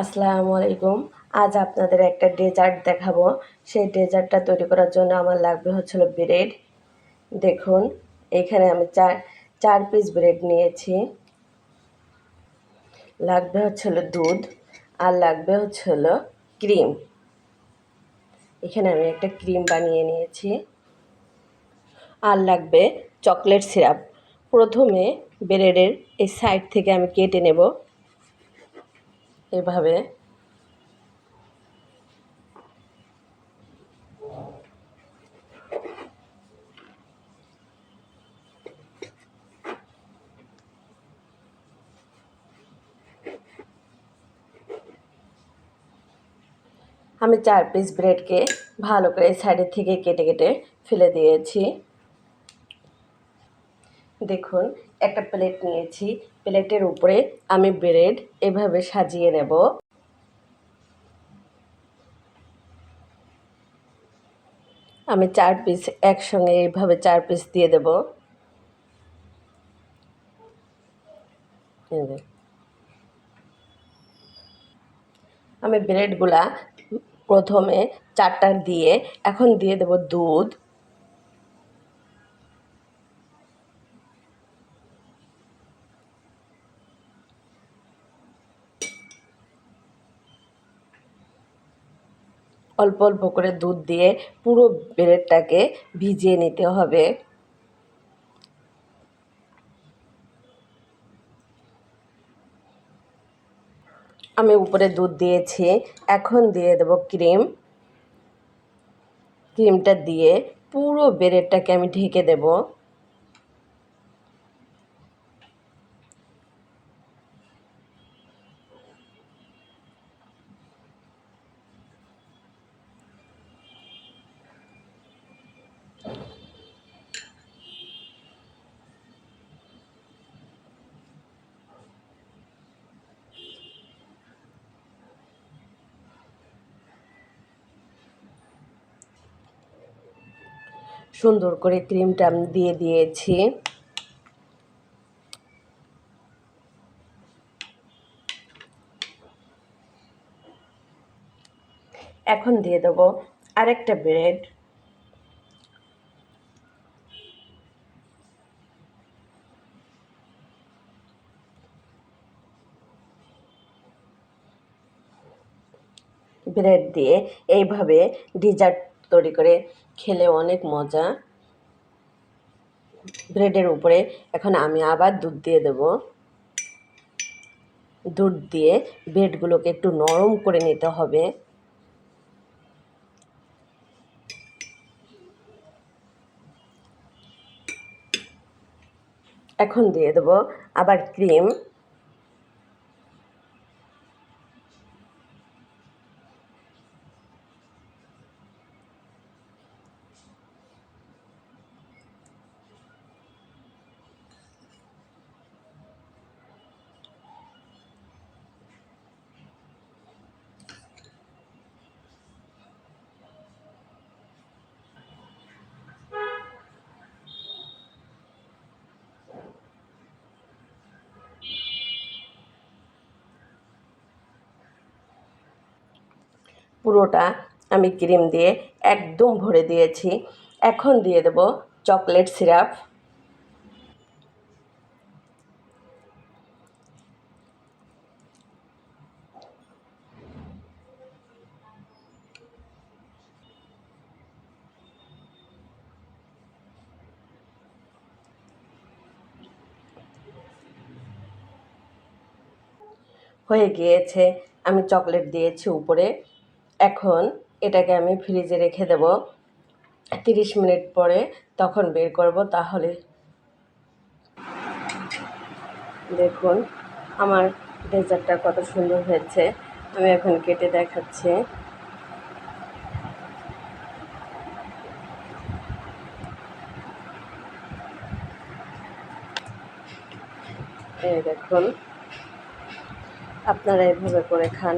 আসসালামু আলাইকুম। আজ আপনাদের একটা ডেজার্ট দেখাবো। সেই ডেজার্টটা তৈরি করার জন্য আমার লাগবে হচ্ছিল ব্রেড দেখুন, এখানে আমি চার চার পিস ব্রেড নিয়েছি। লাগবে হচ্ছিল দুধ আর লাগবে হচ্ছিল ক্রিম এখানে আমি একটা ক্রিম বানিয়ে নিয়েছি। আর লাগবে চকলেট সিরাপ প্রথমে ব্রেডের এই সাইড থেকে আমি কেটে নেব। এভাবে। আমি চার পিস ব্রেডকে ভালো করে সাইডের থেকে কেটে কেটে ফেলে দিয়েছি। দেখুন, একটা প্লেট নিয়েছি। প্লেটের উপরে আমি ব্রেড এভাবে সাজিয়ে নেব। আমি চার পিস একসঙ্গে এইভাবে চার পিস দিয়ে দেব। আমি ব্রেডগুলা প্রথমে চারটা দিয়ে, এখন দিয়ে দেব দুধ। অল্প অল্প করে দুধ দিয়ে পুরো ব্রেডটাকে ভিজিয়ে নিতে হবে। আমি উপরে দুধ দিয়েছি, এখন দিয়ে দেব ক্রিম। ক্রিমটা দিয়ে পুরো ব্রেডটাকে আমি ঢেকে দেবো। সুন্দর করে ক্রিমটা দিয়ে দিয়েছি। এখন দিয়ে দেবো আরেকটা ব্রেড। ব্রেড দিয়ে এইভাবে ডিজার্ট তৈরি করে খেলে অনেক মজা। ব্রেডের উপরে এখন আমি আবার দুধ দিয়ে দেব। দুধ দিয়ে ব্রেডগুলোকে একটু নরম করে নিতে হবে। এখন দিয়ে দেবো আবার ক্রিম। পুরোটা আমি ক্রিম দিয়ে একদম ভরে দিয়েছি। এখন দিয়ে দেব চকলেট সিরাপ। হয়ে গিয়েছে। আমি চকলেট দিয়েছি উপরে। এখন এটাকে আমি ফ্রিজে রেখে দেব। তিরিশ মিনিট পরে তখন বের করব, তাহলে দেখুন আমার ডেজার্টটা কত সুন্দর হয়েছে। আমি এখন কেটে দেখাচ্ছি। দেখুন, আপনারা এভাবে করে খান।